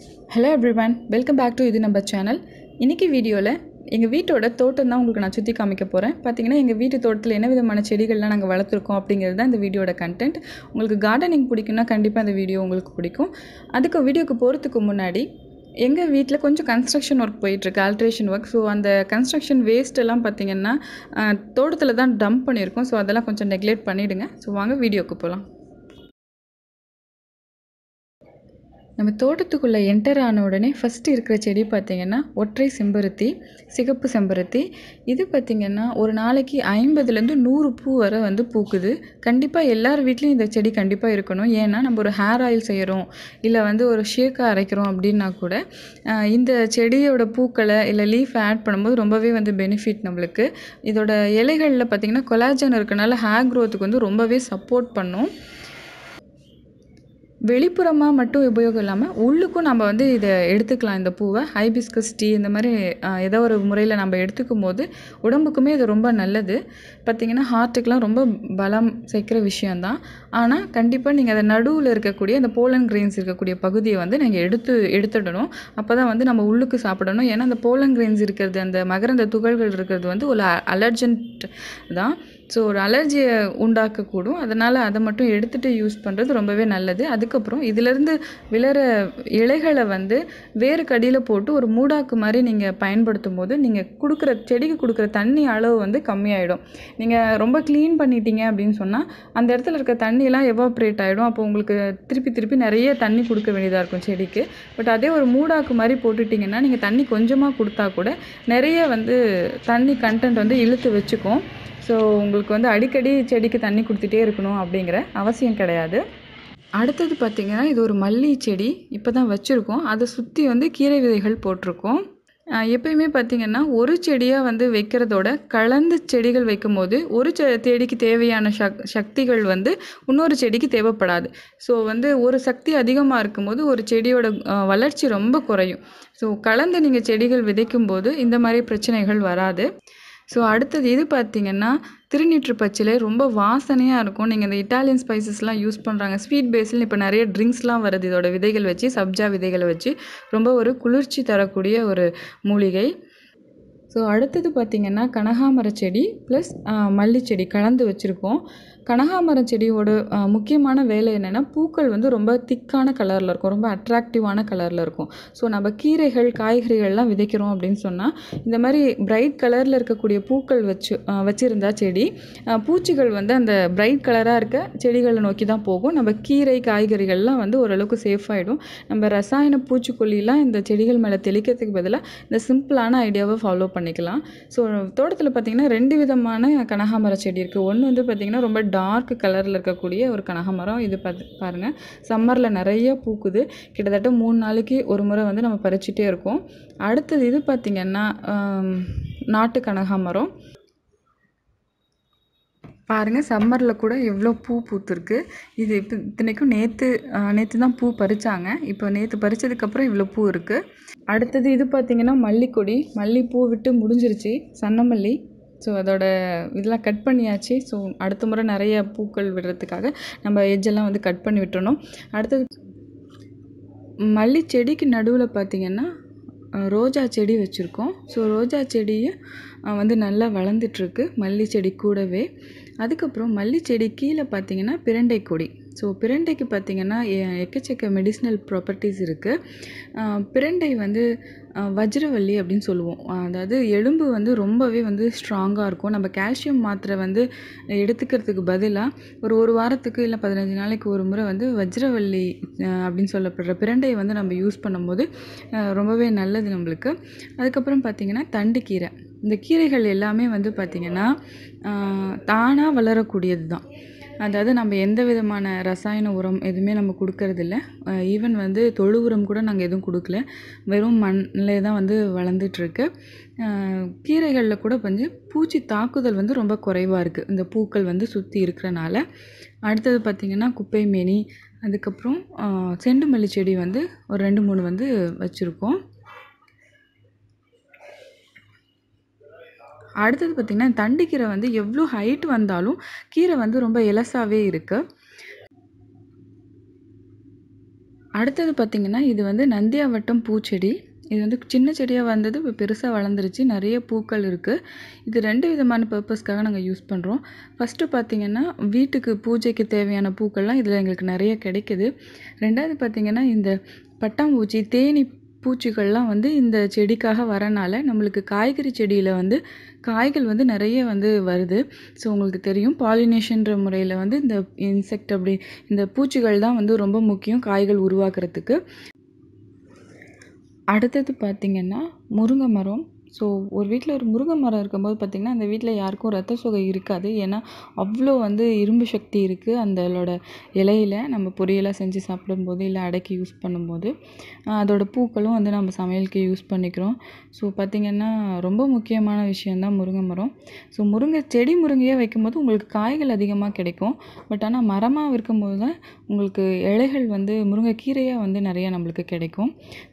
Hello everyone welcome back to இது நம்ம channel இன்றைக்கி வீடியோவில் எங்கள் வீட்டோட தோட்டம் தான் உங்களுக்கு நான் சுற்றி காமிக்க போகிறேன் பார்த்தீங்கன்னா எங்கள் வீட்டு தோட்டத்தில் என்ன விதமான செடிகள்லாம் நாங்கள் வளர்த்துருக்கோம் அப்படிங்கிறது தான் இந்த வீடியோட கண்டென்ட் உங்களுக்கு கார்டனிங் பிடிக்கும்னா கண்டிப்பாக அந்த வீடியோ உங்களுக்கு பிடிக்கும். அதுக்கு வீடியோக்கு போகிறதுக்கு முன்னாடி எங்கள் வீட்டில் கொஞ்சம் கன்ஸ்ட்ரக்ஷன் ஒர்க் போயிட்டுருக்கு ஆல்ட்ரேஷன் ஒர்க் ஸோ அந்த கன்ஸ்ட்ரக்ஷன் வேஸ்ட்டெல்லாம் பார்த்திங்கன்னா தோட்டத்தில் தான் டம்ப் பண்ணியிருக்கோம். ஸோ அதெல்லாம் கொஞ்சம் நெக்லெக்ட் பண்ணிவிடுங்க ஸோ வாங்க வீடியோக்கு போகலாம் நம்ம தோட்டத்துக்குள்ளே என்டர் ஆன உடனே ஃபஸ்ட்டு இருக்கிற செடி பார்த்திங்கன்னா ஒற்றை செம்பருத்தி சிகப்பு செம்பருத்தி. இது பார்த்திங்கன்னா ஒரு நாளைக்கு ஐம்பதுலேருந்து நூறு பூ வரை வந்து பூக்குது. கண்டிப்பாக எல்லார் வீட்லேயும் இந்த செடி கண்டிப்பாக இருக்கணும். ஏன்னா நம்ம ஒரு ஹேர் ஆயில் செய்கிறோம் இல்லை வந்து ஒரு ஷேக்காக அரைக்கிறோம் அப்படின்னா கூட இந்த செடியோட பூக்களை இல்லை லீஃப் ஆட் பண்ணும்போது ரொம்பவே வந்து பெனிஃபிட் நம்மளுக்கு. இதோட இலைகளில் பார்த்திங்கன்னா கொலாஜன் இருக்கனால ஹேர் க்ரோத்துக்கு வந்து ரொம்பவே சப்போர்ட் பண்ணும். வெளிப்புறமாக மட்டும் உபயோகம் இல்லாமல் உள்ளுக்கும் நம்ம வந்து இதை எடுத்துக்கலாம். இந்த பூவை ஹைபிஸ்கஸ் டீ இந்த மாதிரி ஏதோ ஒரு முறையில் நம்ம எடுத்துக்கும் போது உடம்புக்குமே இது ரொம்ப நல்லது. பார்த்திங்கன்னா ஹார்ட்டுக்கெலாம் ரொம்ப பலம் சேர்க்குற விஷயந்தான் ஆனால் கண்டிப்பாக நீங்கள் அதை நடுவில் இருக்கக்கூடிய அந்த போலன் கிரெயின்ஸ் இருக்கக்கூடிய பகுதியை வந்து நீங்கள் எடுத்து எடுத்துடணும். அப்போ தான் வந்து நம்ம உள்ளுக்கு சாப்பிடணும். ஏன்னா அந்த போலன் கிரெயின்ஸ் இருக்கிறது அந்த மகரந்த துகள்கள் இருக்கிறது வந்து ஒரு அலர்ஜென்ட் தான். ஸோ ஒரு அலர்ஜியை உண்டாக்கக்கூடும். அதனால் அதை மட்டும் எடுத்துகிட்டு யூஸ் பண்ணுறது ரொம்பவே நல்லது. அதுக்கப்புறம் இதிலேருந்து விழற இலைகளை வந்து வேறு கடியில் போட்டு ஒரு மூடாக்கு மாதிரி நீங்கள் பயன்படுத்தும் போது நீங்கள் கொடுக்குற செடிக்கு கொடுக்குற தண்ணி அளவு வந்து கம்மியாயிடும். நீங்கள் ரொம்ப க்ளீன் பண்ணிட்டீங்க அப்படின்னு சொன்னால் அந்த இடத்துல இருக்க தண்ணியெல்லாம் எவாப்ரேட் ஆகிடும் அப்போ உங்களுக்கு திருப்பி திருப்பி நிறைய தண்ணி கொடுக்க வேண்டியதாக இருக்கும் செடிக்கு. பட் அதே ஒரு மூடாக்கு மாதிரி போட்டுட்டிங்கன்னா நீங்கள் தண்ணி கொஞ்சமாக கொடுத்தா கூட நிறைய வந்து தண்ணி கண்டென்ட் வந்து இழுத்து வச்சுக்கும். ஸோ உங்களுக்கு வந்து அடிக்கடி செடிக்கு தண்ணி கொடுத்துட்டே இருக்கணும் அப்படிங்கிற அவசியம் கிடையாது. அடுத்தது பார்த்திங்கன்னா இது ஒரு மல்லி செடி. இப்போ தான் வச்சுருக்கோம். அதை சுற்றி வந்து கீரை விதைகள் போட்டிருக்கோம். எப்பயுமே பார்த்திங்கன்னா ஒரு செடியாக வந்து வைக்கிறதோட கலந்து செடிகள் வைக்கும்போது ஒரு செ செடிக்கு தேவையான சக் சக்திகள் வந்து இன்னொரு செடிக்கு தேவைப்படாது. ஸோ வந்து ஒரு சக்தி அதிகமாக இருக்கும்போது ஒரு செடியோட வளர்ச்சி ரொம்ப குறையும். ஸோ கலந்து நீங்கள் செடிகள் விதைக்கும்போது இந்த மாதிரி பிரச்சனைகள் வராது. ஸோ அடுத்தது இது பார்த்தீங்கன்னா திருநீற்று பச்சிலை ரொம்ப வாசனையாக இருக்கும். நீங்கள் இந்த இட்டாலியன் ஸ்பைசஸ்லாம் யூஸ் பண்ணுறாங்க ஸ்வீட் பேஸில் இப்போ நிறைய ட்ரிங்க்ஸ்லாம் வருது. இதோட விதைகள் வச்சு சப்ஜா விதைகளை வச்சு. ரொம்ப ஒரு குளிர்ச்சி தரக்கூடிய ஒரு மூலிகை. ஸோ அடுத்தது பார்த்திங்கன்னா கனகாமர செடி ப்ளஸ் மல்லிச்செடி கலந்து வச்சுருக்கோம். கனகாமரம் செடியோட முக்கியமான வேலை என்னென்னா பூக்கள் வந்து ரொம்ப திக்கான கலரில் இருக்கும். ரொம்ப அட்ராக்டிவான கலரில் இருக்கும். ஸோ நம்ம கீரைகள் காய்கறிகள்லாம் விதைக்கிறோம் அப்படின்னு சொன்னால் இந்த மாதிரி பிரைட் கலரில் இருக்கக்கூடிய பூக்கள் வச்சு வச்சுருந்தா செடி பூச்சிகள் வந்து அந்த பிரைட் கலராக இருக்க செடிகளை நோக்கி தான் போகும். நம்ம கீரை காய்கறிகள்லாம் வந்து ஓரளவுக்கு சேஃப் ஆகிடும் நம்ம ரசாயன பூச்சிக்கொல்லிலாம் இந்த செடிகள் மேலே தெளிக்கிறதுக்கு பதிலாக இந்த சிம்பிளான ஐடியாவை ஃபாலோ பண்ணிக்கலாம். ஸோ தோட்டத்தில் பார்த்திங்கன்னா ரெண்டு விதமான கனகாமர செடி இருக்குது ஒன்று வந்து பார்த்திங்கன்னா ரொம்ப டார்க் கலரில் இருக்கக்கூடிய ஒரு கனகாமரம் இது பார்த்து பாருங்கள் சம்மரில் நிறைய பூக்குது. கிட்டத்தட்ட மூணு நாளைக்கு ஒரு முறை வந்து நம்ம பறிச்சுட்டே இருக்கோம். அடுத்தது இது பார்த்திங்கன்னா நாட்டு கனகாமரம் பாருங்கள் சம்மரில் கூட எவ்வளோ பூ பூத்துருக்கு. இது இப்போ இத்தனைக்கும் நேற்று நேற்று தான் பூ பறிச்சாங்க. இப்போ நேற்று பறித்ததுக்கப்புறம் இவ்வளோ பூ இருக்குது அடுத்தது இது பார்த்திங்கன்னா மல்லிக்கொடி. மல்லிப்பூ விட்டு முடிஞ்சிருச்சு. சன்னமல்லி. ஸோ அதோட இதெல்லாம் கட் பண்ணியாச்சு. ஸோ அடுத்த முறை நிறைய பூக்கள் விடுறதுக்காக நம்ம எஜ்ஜெல்லாம் வந்து கட் பண்ணி விட்டுறணும். அடுத்தது மல்லி செடிக்கு நடுவில் பார்த்திங்கன்னா ரோஜா செடி வச்சுருக்கோம். ஸோ ரோஜா செடியை வந்து நல்லா வளர்ந்துட்டுருக்கு மல்லி செடி கூடவே. அதுக்கப்புறம் மல்லி செடி கீழே பார்த்திங்கன்னா பிரண்டை கொடி. ஸோ பிரண்டைக்கு பார்த்தீங்கன்னா எ- எக்கச்சக்க மெடிசினல் ப்ராப்பர்ட்டிஸ் இருக்குது பிரண்டை வந்து வஜ்ரவல்லி அப்படின்னு சொல்லுவோம். அதாவது எலும்பு வந்து ரொம்பவே வந்து ஸ்ட்ராங்காக இருக்கும். நம்ம கால்சியம் மாத்திரை வந்து எடுத்துக்கிறதுக்கு பதிலாக ஒரு ஒரு வாரத்துக்கு இல்லை பதினஞ்சு நாளைக்கு ஒரு முறை வந்து வஜ்ரவல்லி அப்படின்னு சொல்லப்படுற பிரண்டையை வந்து நம்ம யூஸ் பண்ணும்போது ரொம்பவே நல்லது நம்மளுக்கு. அதுக்கப்புறம் பார்த்திங்கன்னா தண்டுக்கீரை. இந்த கீரைகள் எல்லாமே வந்து பார்த்திங்கன்னா தானாக வளரக்கூடியது தான் அதாவது நம்ம எந்த விதமான ரசாயன உரம் எதுவுமே நம்ம கொடுக்கறதில்ல. ஈவன் வந்து தொழு உரம் கூட நாங்கள் எதுவும் கொடுக்கல. வெறும் மண்ணிலே தான் வந்து வளர்ந்துட்டுருக்கு. கீரைகளில் கூட வந்து பூச்சி தாக்குதல் வந்து ரொம்ப குறைவாக இருக்குது இந்த பூக்கள் வந்து சுற்றி இருக்கிறனால. அடுத்தது பார்த்திங்கன்னா குப்பை மேனி அதுக்கப்புறம் செண்டுமல்லி செண்டு மல்லி செடி வந்து ஒரு ரெண்டு மூணு வந்து வச்சுருக்கோம். அடுத்தது பார்த்திங்கன்னா தண்டுக்கீரை வந்து எவ்வளோ ஹைட் வந்தாலும் கீரை வந்து ரொம்ப எலசாவே இருக்குது அடுத்தது பார்த்திங்கன்னா இது வந்து நந்தியாவட்டம் பூச்செடி. இது வந்து சின்ன செடியாக வந்தது இப்போ பெருசாக வளர்ந்துருச்சு. நிறைய பூக்கள் இருக்குது இது ரெண்டு விதமான பர்பஸ்க்காக நாங்கள் யூஸ் பண்ணுறோம் ஃபஸ்ட்டு பார்த்திங்கன்னா வீட்டுக்கு பூஜைக்கு தேவையான பூக்கள்லாம் இதில் எங்களுக்கு நிறைய கிடைக்குது. ரெண்டாவது பார்த்திங்கன்னா இந்த பட்டாம்பூச்சி தேனி பூச்சிகள்லாம் வந்து இந்த செடிக்காக வரனால நம்மளுக்கு காய்கறி செடியில் வந்து காய்கள் வந்து நிறைய வந்து வருது. ஸோ உங்களுக்கு தெரியும் பாலினேஷன்ற முறையில் வந்து இந்த இன்செக்ட் அப்படி இந்த பூச்சிகள் தான் வந்து ரொம்ப முக்கியம் காய்கள் உருவாக்குறதுக்கு. அடுத்தது பார்த்திங்கன்னா முருங்கை மரம் ஸோ ஒரு வீட்டில் ஒரு முருங்கை மரம் இருக்கும்போது பார்த்திங்கன்னா அந்த வீட்டில் யாருக்கும் ரத்த சோகை இருக்காது. ஏன்னா அவ்வளோ வந்து இரும்பு சக்தி இருக்குது அந்தளோட இலையில. நம்ம பொரியலாக செஞ்சு சாப்பிடும்போது இல்லை அடைக்கி யூஸ் பண்ணும்போது. அதோட பூக்களும் வந்து நம்ம சமையலுக்கு யூஸ் பண்ணிக்கிறோம். ஸோ பார்த்திங்கன்னா ரொம்ப முக்கியமான விஷயந்தான் முருங்கை மரம். ஸோ முருங்கை செடி முருங்கையாக வைக்கும்போது உங்களுக்கு காய்கள் அதிகமாக கிடைக்கும். பட் ஆனால் மரமாக இருக்கும்போது தான் உங்களுக்கு இலைகள் வந்து முருங்கைக்கீரையாக வந்து நிறையா நம்மளுக்கு கிடைக்கும்.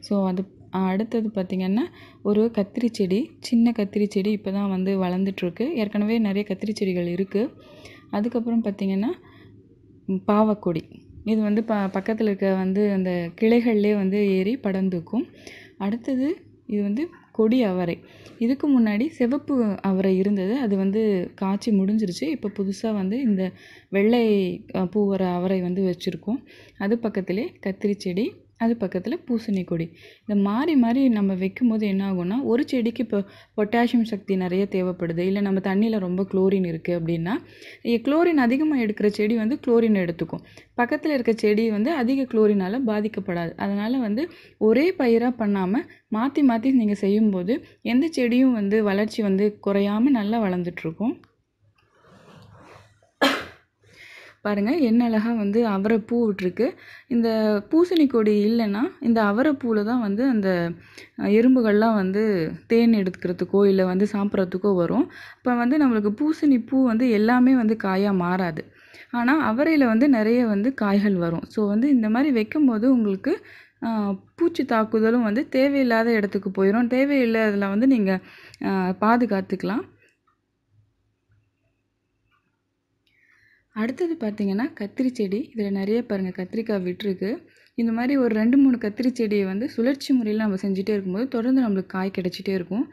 ஸோ அது அடுத்தது பார்த்திங்கன்னா ஒரு கத்திரி செடி சின்ன கத்திரி செடி இப்போ தான் வந்து வளர்ந்துட்டுருக்கு. ஏற்கனவே நிறைய கத்திரி செடிகள் இருக்குது அதுக்கப்புறம் பார்த்திங்கன்னா பாவக்கொடி. இது வந்து ப பக்கத்தில் இருக்க வந்து அந்த கிளைகள்லே வந்து ஏறி படர்ந்துக்கும். அடுத்தது இது வந்து கொடி அவரை. இதுக்கு முன்னாடி சிவப்பு அவரை இருந்தது. அது வந்து காய்ச்சி முடிஞ்சிருச்சு. இப்போ புதுசாக வந்து இந்த வெள்ளை பூ வர அவரை வந்து வச்சுருக்கோம். அது பக்கத்திலே கத்திரி செடி. அது பக்கத்தில் பூசணி கொடி. இந்த மாறி மாறி நம்ம வைக்கும்போது என்ன ஆகும்னா ஒரு செடிக்கு இப்போ பொட்டாசியம் சக்தி நிறைய தேவைப்படுது. இல்லை நம்ம தண்ணியில் ரொம்ப குளோரின் இருக்குது அப்படின்னா குளோரின் அதிகமாக எடுக்கிற செடி வந்து குளோரின் எடுத்துக்கும். பக்கத்தில் இருக்க செடி வந்து அதிக குளோரினால் பாதிக்கப்படாது. அதனால் வந்து ஒரே பயிராக பண்ணாமல் மாற்றி மாற்றி நீங்கள் செய்யும்போது எந்த செடியும் வந்து வளர்ச்சி வந்து குறையாமல் நல்லா வளர்ந்துட்டுருக்கும். பாருங்கள் என்ன அழகாக வந்து அவரை பூ விட்டுருக்கு. இந்த பூசணி கொடி இல்லைன்னா இந்த அவரை பூவில் தான் வந்து அந்த எறும்புகள்லாம் வந்து தேன் எடுக்கிறதுக்கோ இல்லை வந்து சாப்பிட்றதுக்கோ வரும். இப்போ வந்து நம்மளுக்கு பூசணி பூ வந்து எல்லாமே வந்து காயாக மாறாது. ஆனால் அவரையில் வந்து நிறைய வந்து காய்கள் வரும். ஸோ வந்து இந்த மாதிரி வைக்கும்போது உங்களுக்கு பூச்சி தாக்குதலும் வந்து தேவையில்லாத இடத்துக்கு போயிடும் தேவையில்லாததில் வந்து நீங்கள் பாதுகாத்துக்கலாம். அடுத்தது பார்த்திங்கன்னா கத்திரி செடி. இதில் நிறைய பாருங்கள் கத்திரிக்காய் விட்டுருக்கு. இந்த மாதிரி ஒரு ரெண்டு மூணு கத்திரி செடியை வந்து சுழற்சி முறையில் நம்ம செஞ்சுட்டே இருக்கும்போது தொடர்ந்து நம்மளுக்கு காய் கிடச்சிட்டே இருக்கும்.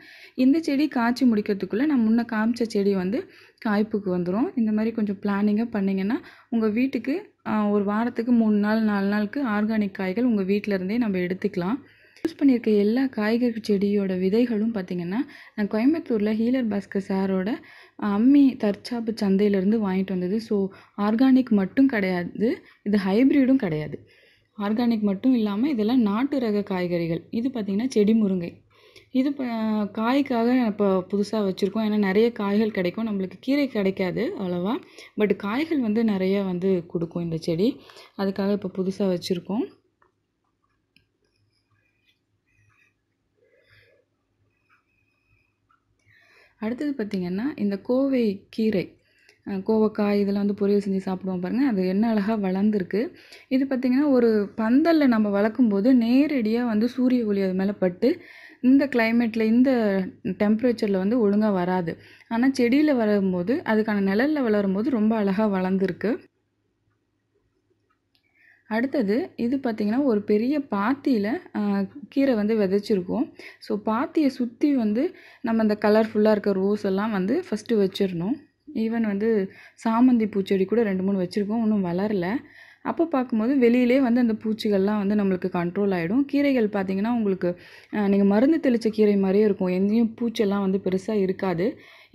இந்த செடி காய்ச்சி முடிக்கிறதுக்குள்ளே நான் முன்னே காமிச்ச செடி வந்து காய்ப்புக்கு வந்துடும் இந்த மாதிரி கொஞ்சம் பிளானிங்காக பண்ணிங்கன்னா உங்கள் வீட்டுக்கு ஒரு வாரத்துக்கு மூணு நாள் நாலு நாளுக்கு ஆர்கானிக் காய்கள் உங்கள் வீட்டிலருந்தே நம்ம எடுத்துக்கலாம். யூஸ் பண்ணியிருக்க எல்லா காய்கறி செடியோட விதைகளும் பார்த்திங்கன்னா நான் கோயம்புத்தூரில் ஹீலர் பாஸ்கர் சாரோட அம்மி தற்சாப்பு சந்தையிலேருந்து வாங்கிட்டு வந்தது. ஸோ ஆர்கானிக் மட்டும் கிடையாது. இது ஹைப்ரிடும் கிடையாது. ஆர்கானிக் மட்டும் இல்லாமல் இதெல்லாம் நாட்டு ரக காய்கறிகள். இது பார்த்திங்கன்னா செடி முருங்கை. இது இப்போ காய்க்காக இப்போ புதுசாக வச்சுருக்கோம். ஏன்னா நிறைய காய்கள் கிடைக்கும். நம்மளுக்கு கீரை கிடைக்காது அவ்வளோவா. பட் காய்கள் வந்து நிறைய வந்து கொடுக்கும் இந்த செடி. அதுக்காக இப்போ புதுசாக வச்சுருக்கோம். அடுத்தது பார்த்திங்கன்னா இந்த கோவை கீரை கோவக்காய் இதெல்லாம் வந்து பொரியல் செஞ்சு சாப்பிடுவோம் பாருங்கள் அது என்ன அழகாக வளர்ந்துருக்கு. இது பார்த்திங்கன்னா ஒரு பந்தலில் நம்ம வளர்க்கும்போது நேரடியாக வந்து சூரிய ஒளி அது மேலே பட்டு இந்த கிளைமேட்டில் இந்த டெம்பரேச்சரில் வந்து ஒழுங்காக வராது. ஆனால் செடியில் வரும்போது அதுக்கான நிழலில் வளரும்போது ரொம்ப அழகாக வளர்ந்துருக்கு. அடுத்தது இது பார்த்திங்கன்னா ஒரு பெரிய பாத்தியில் கீரை வந்து விதைச்சிருக்கோம். ஸோ பாத்தியை சுற்றி வந்து நம்ம அந்த கலர்ஃபுல்லாக இருக்க ரோஸ் எல்லாம் வந்து ஃபஸ்ட்டு வச்சிடணும். ஈவன் வந்து சாமந்தி பூச்செடி கூட ரெண்டு மூணு வச்சுருக்கோம் ஒன்றும் வளரல. அப்போ பார்க்கும்போது வெளியிலே வந்து அந்த பூச்சிகள்லாம் வந்து நம்மளுக்கு கண்ட்ரோல் ஆகிடும் கீரைகள் பார்த்திங்கன்னா உங்களுக்கு நீங்கள் மருந்து தெளித்த கீரை மாதிரியே இருக்கும். எங்கேயும் பூச்செல்லாம் வந்து பெருசாக இருக்காது.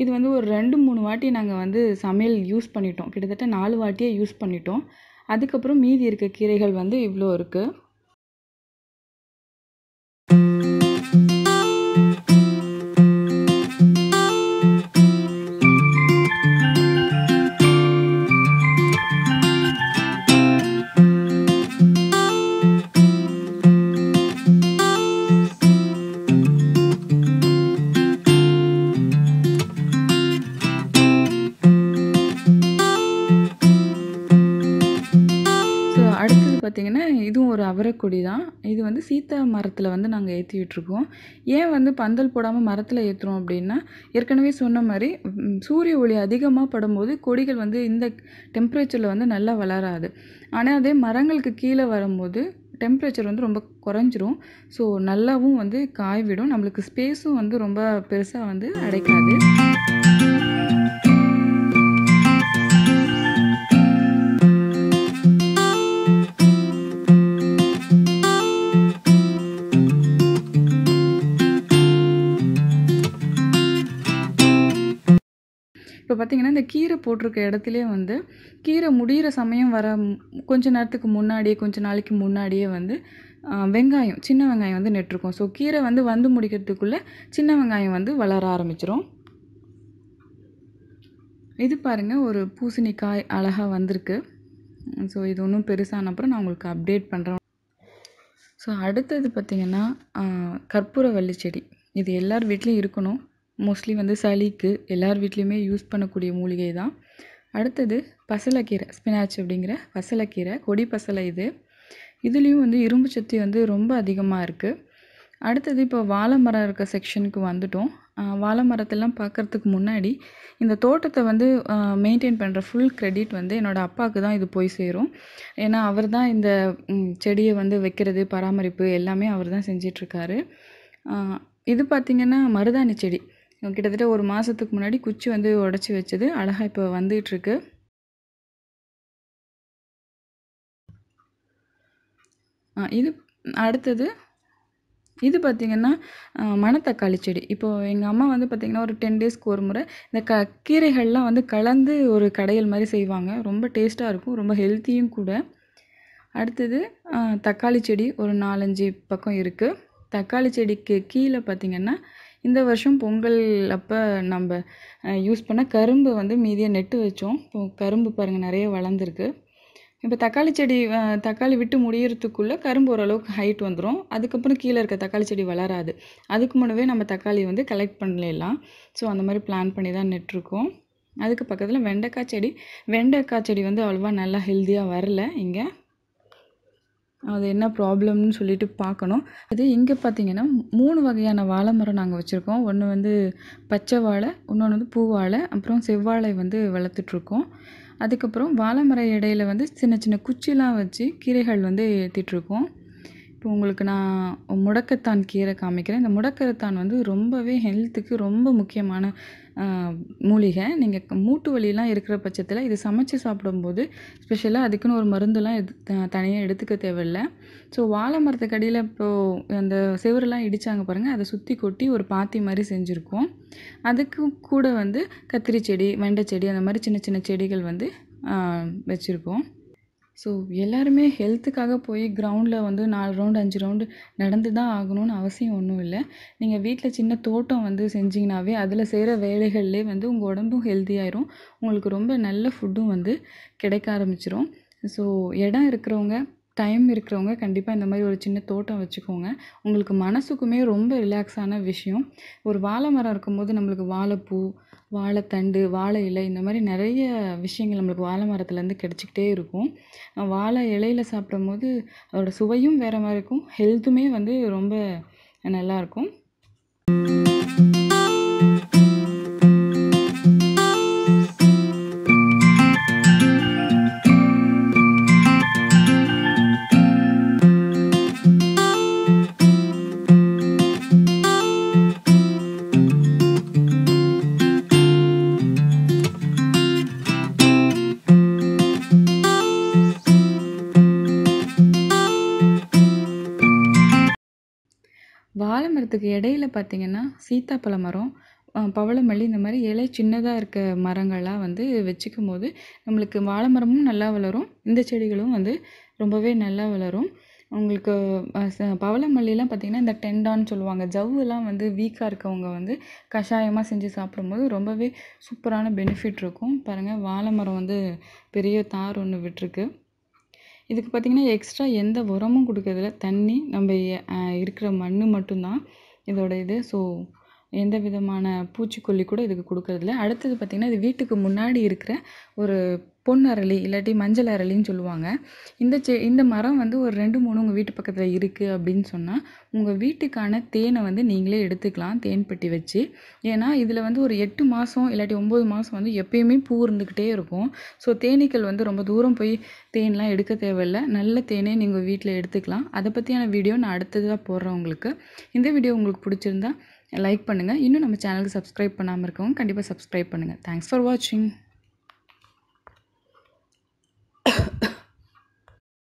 இது வந்து ஒரு ரெண்டு மூணு வாட்டி நாங்கள் வந்து சமையல் யூஸ் பண்ணிட்டோம். கிட்டத்தட்ட நாலு வாட்டியே யூஸ் பண்ணிட்டோம். அதுக்கப்புறம் மீதி இருக்க கீரைகள் வந்து இவ்வளோ இருக்குது அவரைக்கொடி தான். இது வந்து சீத்த மரத்தில் வந்து நாங்கள் ஏற்றி விட்டுருக்கோம் ஏன் வந்து பந்தல் போடாமல் மரத்தில் ஏற்றுறோம் அப்படின்னா ஏற்கனவே சொன்ன மாதிரி சூரிய ஒளி அதிகமாக படும்போது கொடிகள் வந்து இந்த டெம்பரேச்சரில் வந்து நல்லா வளராது. ஆனால் அதே மரங்களுக்கு கீழே வரும்போது டெம்பரேச்சர் வந்து ரொம்ப குறைஞ்சிரும். ஸோ நல்லாவும் வந்து காய் விடும் நம்மளுக்கு ஸ்பேஸும் வந்து ரொம்ப பெருசாக வந்து அடைக்காது. பார்த்தீங்கன்னா இந்த கீரை போட்டிருக்க இடத்துலே வந்து கீரை முடிகிற சமயம் வர கொஞ்ச நேரத்துக்கு முன்னாடியே கொஞ்ச நாளைக்கு முன்னாடியே வந்து வெங்காயம் சின்ன வெங்காயம் வந்து நெட்டிருக்கோம். ஸோ கீரை வந்து வந்து முடிக்கிறதுக்குள்ளே சின்ன வெங்காயம் வந்து வளர ஆரம்பிச்சிரும். இது பாருங்கள் ஒரு பூசணிக்காய் அழகாக வந்திருக்கு. ஸோ இது ஒன்றும் பெருசான அப்புறம் நான் உங்களுக்கு அப்டேட் பண்ணுறேன் ஸோ அடுத்தது பார்த்திங்கன்னா கற்பூரவள்ளி செடி. இது எல்லார் வீட்லேயும் இருக்கணும். மோஸ்ட்லி வந்து சளிக்கு எல்லார் வீட்லேயுமே யூஸ் பண்ணக்கூடிய மூலிகை தான் அடுத்தது பசலைக்கீரை ஸ்பினாச் அப்படிங்கிற பசலைக்கீரை கொடி பசலை இது. இதுலேயும் வந்து இரும்பு சத்து வந்து ரொம்ப அதிகமாக இருக்குது அடுத்தது இப்போ வாழை மரம் இருக்க செக்ஷனுக்கு வந்துட்டோம். வாழை மரத்தெல்லாம் பார்க்கறதுக்கு முன்னாடி இந்த தோட்டத்தை வந்து மெயின்டைன் பண்ணுற ஃபுல் க்ரெடிட் வந்து என்னோடய அப்பாவுக்கு தான் இது போய் சேரும். ஏன்னா அவர் தான் இந்த செடியை வந்து வைக்கிறது பராமரிப்பு எல்லாமே அவர் தான் செஞ்சிட்ருக்காரு. இது பார்த்திங்கன்னா மருதாணி செடி. கிட்டத்தட்ட ஒரு மாதத்துக்கு முன்னாடி குச்சி வந்து உடச்சி வச்சது. அழகாக இப்போ வந்துகிட்ருக்கு. இது அடுத்தது. இது பார்த்திங்கன்னா மணத்தக்காளி செடி. இப்போது எங்கள் அம்மா வந்து பார்த்திங்கன்னா ஒரு டென் டேஸ்க்கு ஒரு முறை இந்த க கீரைகள்லாம் வந்து கலந்து ஒரு கடையல் மாதிரி செய்வாங்க. ரொம்ப டேஸ்ட்டாக இருக்கும். ரொம்ப ஹெல்த்தியும் கூட. அடுத்தது தக்காளி செடி ஒரு நாலஞ்சு பக்கம் இருக்குது தக்காளி செடிக்கு கீழே பார்த்திங்கன்னா இந்த வருஷம் பொங்கல் அப்போ நம்ம யூஸ் பண்ண கரும்பு வந்து மீதியாக நெட்டு வச்சோம். இப்போ கரும்பு பாருங்கள் நிறைய வளர்ந்துருக்கு. இப்போ தக்காளி செடி தக்காளி விட்டு முடியறதுக்குள்ளே கரும்பு ஓரளவுக்கு ஹைட் வந்துடும் அதுக்கப்புறம் கீழே இருக்க தக்காளி செடி வளராது. அதுக்கு முன்னவே நம்ம தக்காளி வந்து கலெக்ட் பண்ணலாம் ஸோ அந்த மாதிரி பிளான் பண்ணி தான் நெட்டிருக்கோம். அதுக்கு பக்கத்தில் வெண்டைக்காய் செடி வெண்டைக்காய் செடி வந்து அவ்வளோவா நல்லா ஹெல்த்தியாக வரல இங்கே. அது என்ன ப்ராப்ளம்னு சொல்லிட்டு பார்க்கணும். அது இங்கே பார்த்தீங்கன்னா மூணு வகையான வாழை மரம் நாங்கள் வச்சுருக்கோம். ஒன்று வந்து பச்சை வாழை இன்னொன்று வந்து பூ வாழை அப்புறம் செவ்வாழை வந்து வளர்த்துட்ருக்கோம். அதுக்கப்புறம் வாழை மர இடையில வந்து சின்ன சின்ன குச்சிலாம் வச்சு கீரைகள் வந்து ஏற்றிட்டுருக்கோம் இப்போ உங்களுக்கு நான் முடக்கத்தான் கீரை காமிக்கிறேன். இந்த முடக்கத்தான் வந்து ரொம்பவே ஹெல்த்துக்கு ரொம்ப முக்கியமான மூலிகை. நீங்கள் மூட்டு வலிலாம் இருக்கிற பட்சத்தில் இது சமைச்சு சாப்பிடும்போது ஸ்பெஷலாக அதுக்குன்னு ஒரு மருந்தெல்லாம் எது தனியாக எடுத்துக்க தேவையில்ல. ஸோ வாழை மரத்துக்கு அடியில் இப்போது அந்த செவரெலாம் இடித்தாங்க பாருங்கள் அதை சுற்றி கொட்டி ஒரு பாத்தி மாதிரி செஞ்சுருக்கோம். அதுக்கு கூட வந்து கத்திரி செடி வெண்டை செடி அந்த மாதிரி சின்ன சின்ன செடிகள் வந்து வச்சுருக்கோம். ஸோ எல்லாருமே ஹெல்த்துக்காக போய் கிரவுண்டில் வந்து நாலு ரவுண்டு அஞ்சு ரவுண்டு நடந்து தான் ஆகணும்னு அவசியம் ஒன்றும் இல்லை. நீங்கள் வீட்டில் சின்ன தோட்டம் வந்து செஞ்சிங்கனாவே அதில் செய்கிற வேலைகள்லேயே வந்து உங்கள் உடம்பும் ஹெல்த்தியாயிரும் உங்களுக்கு ரொம்ப நல்ல ஃபுட்டும் வந்து கிடைக்க ஆரம்பிச்சிரும். ஸோ இடம் இருக்கிறவங்க டைம் இருக்கிறவங்க கண்டிப்பாக இந்த மாதிரி ஒரு சின்ன தோட்டம் வச்சுக்கோங்க. உங்களுக்கு மனசுக்குமே ரொம்ப ரிலாக்ஸான விஷயம். ஒரு வாழை மரம் இருக்கும்போது நம்மளுக்கு வாழைப்பூ வாழைத்தண்டு வாழை இலை இந்த மாதிரி நிறைய விஷயங்கள் நம்மளுக்கு வாழை மரத்துலேருந்து கிடச்சிக்கிட்டே இருக்கும். வாழை இலையில சாப்பிடும்போது அதோடய சுவையும் வேறு மாதிரி இருக்கும். ஹெல்த்துமே வந்து ரொம்ப நல்லாயிருக்கும் அதுக்கு மரத்துக்கு இடையில பார்த்தீங்கன்னா சீத்தாப்பழ மரம் பவளமல்லி இந்த மாதிரி இலை சின்னதாக இருக்க மரங்கள்லாம் வந்து வச்சுக்கும் போது நம்மளுக்கு வாழை மரமும் நல்லா வளரும். இந்த செடிகளும் வந்து ரொம்பவே நல்லா வளரும். உங்களுக்கு பவளமல்லிலாம் பார்த்திங்கன்னா இந்த டெண்டான்னு சொல்லுவாங்க. ஜவ்வுலாம் வந்து வீக்காக இருக்கவங்க வந்து கஷாயமாக செஞ்சு சாப்பிடும்போது ரொம்பவே சூப்பரான பெனிஃபிட் இருக்கும். பாருங்கள் வாழை மரம் வந்து பெரிய தார் ஒன்று விட்டுருக்கு. இதுக்கு பார்த்திங்கன்னா எக்ஸ்ட்ரா எந்த உரமும் கொடுக்கறதில்ல. தண்ணி நம்ம இருக்கிற மண் மட்டும்தான் இதோட இது. ஸோ எந்த விதமான பூச்சிக்கொல்லி கூட இதுக்கு கொடுக்கறதில்ல. அடுத்தது பார்த்திங்கன்னா இது வீட்டுக்கு முன்னாடி இருக்கிற ஒரு பொன் அரளி இல்லாட்டி மஞ்சள் அரளின்னு சொல்லுவாங்க. இந்த செ இந்த மரம் வந்து ஒரு ரெண்டு மூணு உங்கள் வீட்டு பக்கத்தில் இருக்குது அப்படின்னு சொன்னால் உங்கள் வீட்டுக்கான தேனை வந்து நீங்களே எடுத்துக்கலாம் தேன் பெட்டி வச்சு. ஏன்னா இதில் வந்து ஒரு எட்டு மாதம் இல்லாட்டி ஒம்பது மாதம் வந்து எப்பயுமே பூ இருந்துக்கிட்டே இருக்கும். ஸோ தேனீக்கள் வந்து ரொம்ப தூரம் போய் தேன்லாம் எடுக்க தேவையில்ல. நல்ல தேனே நீங்கள் வீட்டில் எடுத்துக்கலாம். அதை பற்றியான வீடியோ நான் அடுத்ததாக போடுறேன் உங்களுக்கு. இந்த வீடியோ உங்களுக்கு பிடிச்சிருந்தா லைக் பண்ணுங்கள் இன்னும் நம்ம சேனலுக்கு சப்ஸ்கிரைப் பண்ணாமல் இருக்கவும் கண்டிப்பாக சப்ஸ்கிரைப் பண்ணுங்கள் தேங்க்ஸ் ஃபார் வாட்சிங்